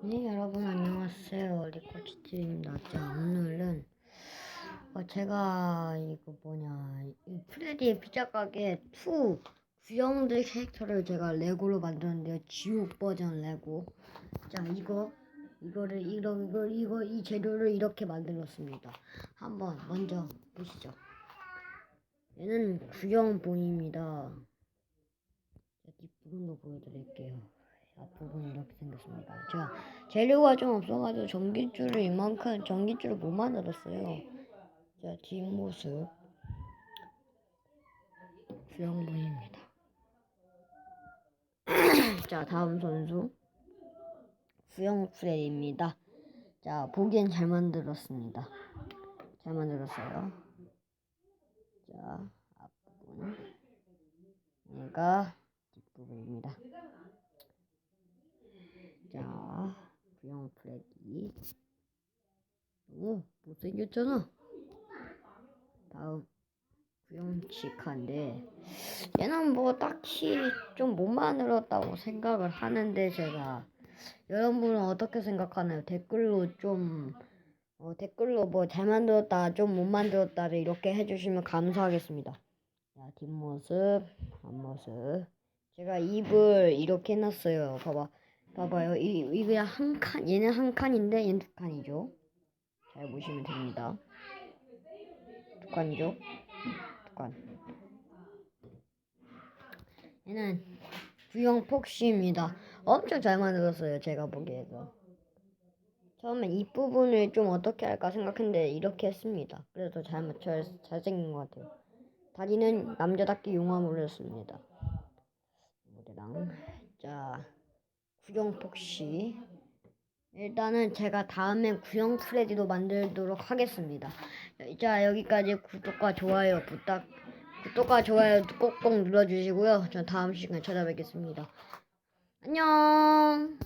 네, 여러분 안녕하세요. 리코치트입니다. 자, 오늘은 어, 제가 이거 뭐냐 이 프레디의 피자 가게 2 구형들 캐릭터를 제가 레고로 만들었는데요. 지옥 버전 레고. 자, 이거 이거를 이거 이거 이거 이 재료를 이렇게 만들었습니다. 한번 먼저 보시죠. 얘는 구형본입니다. 자, 뒷부분도 보여드릴게요. 앞부분 이렇게 생겼습니다. 자, 재료가 좀 없어가지고 전기줄을 이만큼 전기줄을 못 만들었어요. 자, 뒷모습 구형본입니다. 자, 다음 선수 구형 프레입니다. 자, 보기엔 잘 만들었습니다. 잘 만들었어요. 자, 앞부분 얘가 뒷부분입니다. 자, 구형 프레디. 오, 못생겼잖아. 다음, 구형 치카인데, 얘는 뭐 딱히 좀 못 만들었다고 생각을 하는데, 제가. 여러분은 어떻게 생각하나요? 댓글로 좀, 어, 댓글로 뭐 잘 만들었다, 좀 못 만들었다를 이렇게 해주시면 감사하겠습니다. 자, 뒷모습, 앞모습. 제가 입을 이렇게 해놨어요. 봐봐. 봐봐요. 이, 이게 한 칸, 얘는 한 칸인데 얘는 두 칸이죠. 잘 보시면 됩니다. 두 칸이죠. 두 칸. 얘는 구형 폭시입니다. 엄청 잘 만들었어요. 제가 보기에도. 처음엔 이 부분을 좀 어떻게 할까 생각했는데 이렇게 했습니다. 그래서 잘 맞춰 잘생긴 것 같아요. 다리는 남자답게 용암으로 했습니다. 모델랑 자 구형 폭시 일단은 제가 다음엔 구형 프레디도 만들도록 하겠습니다. 자 여기까지 구독과 좋아요 부탁 구독과 좋아요 꼭꼭 눌러주시고요. 전 다음 시간에 찾아뵙겠습니다. 안녕.